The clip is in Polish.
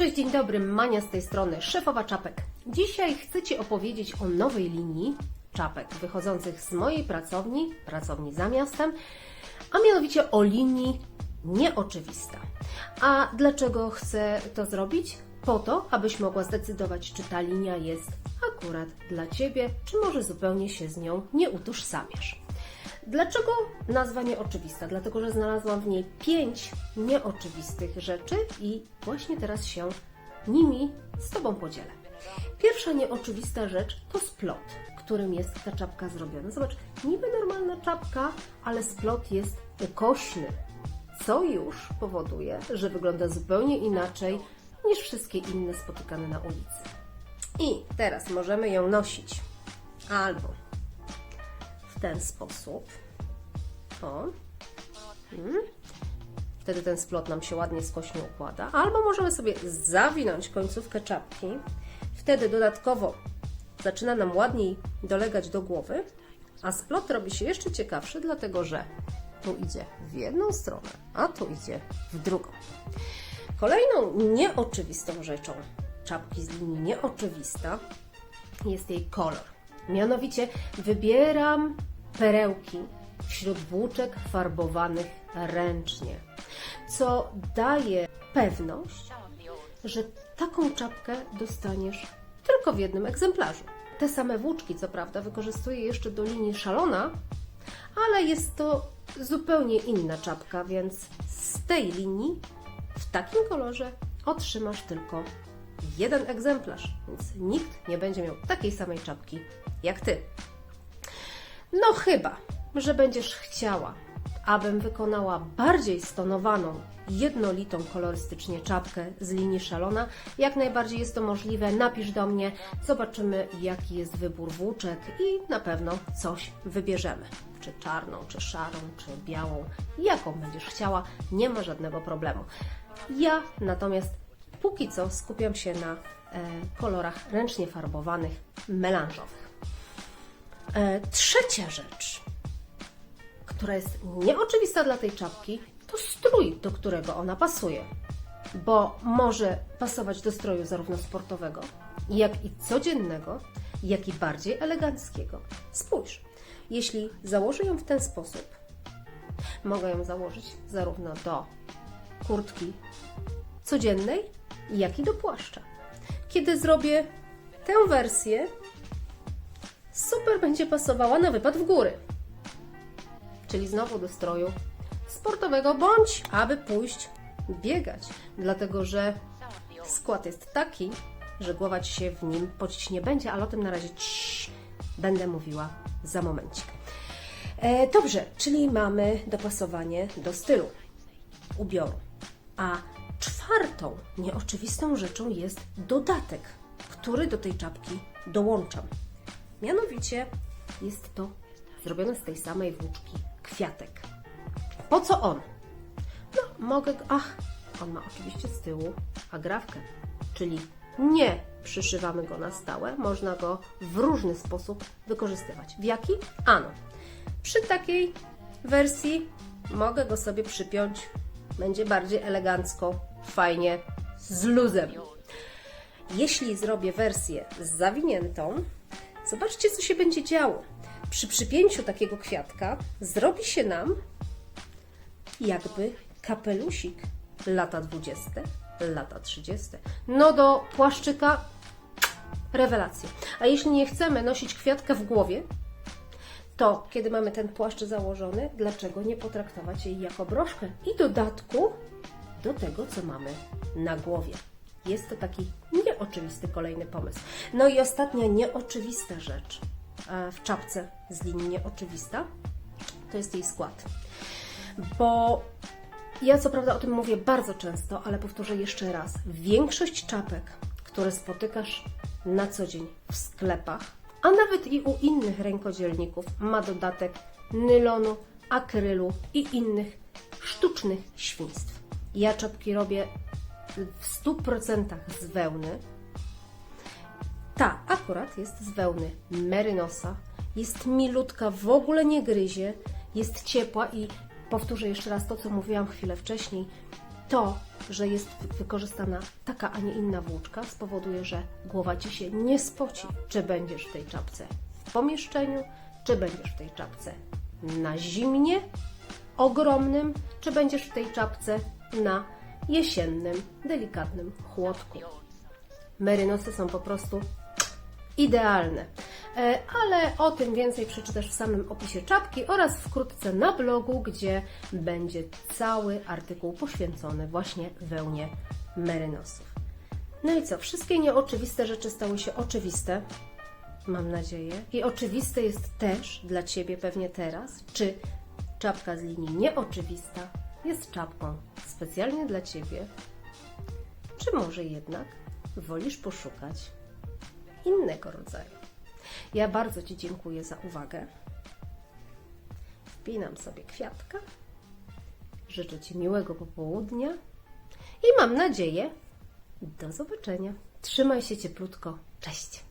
Cześć, dzień dobry, Mania z tej strony, szefowa czapek. Dzisiaj chcę Ci opowiedzieć o nowej linii czapek wychodzących z mojej pracowni, pracowni za miastem, a mianowicie o linii nieoczywista. A dlaczego chcę to zrobić? Po to, abyś mogła zdecydować, czy ta linia jest akurat dla Ciebie, czy może zupełnie się z nią nie utożsamiasz. Dlaczego nazwa nieoczywista? Dlatego, że znalazłam w niej pięć nieoczywistych rzeczy i właśnie teraz się nimi z Tobą podzielę. Pierwsza nieoczywista rzecz to splot, którym jest ta czapka zrobiona. Zobacz, niby normalna czapka, ale splot jest ukośny, co już powoduje, że wygląda zupełnie inaczej niż wszystkie inne spotykane na ulicy. I teraz możemy ją nosić albo w ten sposób. O. Mm. Wtedy ten splot nam się ładnie skośnie układa. Albo możemy sobie zawinąć końcówkę czapki. Wtedy dodatkowo zaczyna nam ładniej dolegać do głowy, a splot robi się jeszcze ciekawszy, dlatego że tu idzie w jedną stronę, a tu idzie w drugą. Kolejną nieoczywistą rzeczą czapki z linii nieoczywista jest jej kolor. Mianowicie wybieram perełki wśród włóczek farbowanych ręcznie, co daje pewność, że taką czapkę dostaniesz tylko w jednym egzemplarzu. Te same włóczki, co prawda, wykorzystuję jeszcze do linii szalona, ale jest to zupełnie inna czapka, więc z tej linii w takim kolorze otrzymasz tylko jeden egzemplarz, więc nikt nie będzie miał takiej samej czapki jak ty. No chyba, że będziesz chciała, abym wykonała bardziej stonowaną, jednolitą kolorystycznie czapkę z linii szalona. Jak najbardziej jest to możliwe. Napisz do mnie, zobaczymy jaki jest wybór włóczek i na pewno coś wybierzemy. Czy czarną, czy szarą, czy białą, jaką będziesz chciała, nie ma żadnego problemu. Ja natomiast póki co skupiam się na e, kolorach ręcznie farbowanych, melanżowych. E, trzecia rzecz, która jest nieoczywista dla tej czapki, to strój, do którego ona pasuje. Bo może pasować do stroju zarówno sportowego, jak i codziennego, jak i bardziej eleganckiego. Spójrz, jeśli założę ją w ten sposób, mogę ją założyć zarówno do kurtki codziennej, jak i do płaszcza. Kiedy zrobię tę wersję, super będzie pasowała na wypad w góry. Czyli znowu do stroju sportowego, bądź aby pójść biegać. Dlatego, że skład jest taki, że głowa Ci się w nim pocić nie będzie, ale o tym na razie ciii, będę mówiła za momencik. E, dobrze, czyli mamy dopasowanie do stylu ubioru. A czwartą nieoczywistą rzeczą jest dodatek, który do tej czapki dołączam. Mianowicie jest to zrobione z tej samej włóczki kwiatek. Po co on? No, mogę. Ach, on ma oczywiście z tyłu agrafkę, czyli nie przyszywamy go na stałe, można go w różny sposób wykorzystywać. W jaki? Ano, przy takiej wersji mogę go sobie przypiąć, będzie bardziej elegancko, fajnie, z luzem. Jeśli zrobię wersję zawiniętą, zobaczcie, co się będzie działo. Przy przypięciu takiego kwiatka zrobi się nam jakby kapelusik lata 20, lata 30. No do płaszczyka rewelacja. A jeśli nie chcemy nosić kwiatka w głowie, to kiedy mamy ten płaszcz założony, dlaczego nie potraktować jej jako broszkę i dodatku do tego, co mamy na głowie. Jest to taki nieoczywisty kolejny pomysł. No i ostatnia nieoczywista rzecz e, w czapce z linii nieoczywista to jest jej skład. Bo ja co prawda o tym mówię bardzo często, ale powtórzę jeszcze raz. Większość czapek, które spotykasz na co dzień w sklepach, a nawet i u innych rękodzielników, ma dodatek nylonu, akrylu i innych sztucznych świństw. Ja czapki robię w 100% z wełny, ta akurat jest z wełny merynosa, jest milutka, w ogóle nie gryzie, jest ciepła i powtórzę jeszcze raz to, co mówiłam chwilę wcześniej. To że jest wy- wykorzystana taka, a nie inna włóczka, spowoduje, że głowa Ci się nie spoci, czy będziesz w tej czapce w pomieszczeniu, czy będziesz w tej czapce na zimnie, ogromnym, czy będziesz w tej czapce na jesiennym, delikatnym chłodku. Merynosy są po prostu idealne. E, Ale o tym więcej przeczytasz w samym opisie czapki oraz wkrótce na blogu, gdzie będzie cały artykuł poświęcony właśnie wełnie merynosów. No i co? Wszystkie nieoczywiste rzeczy stały się oczywiste, mam nadzieję. I oczywiste jest też dla Ciebie pewnie teraz, czy czapka z linii nieoczywista jest czapką specjalnie dla Ciebie, czy może jednak wolisz poszukać innego rodzaju. Ja bardzo Ci dziękuję za uwagę. Wpinam sobie kwiatka. Życzę Ci miłego popołudnia i mam nadzieję do zobaczenia. Trzymaj się cieplutko. Cześć!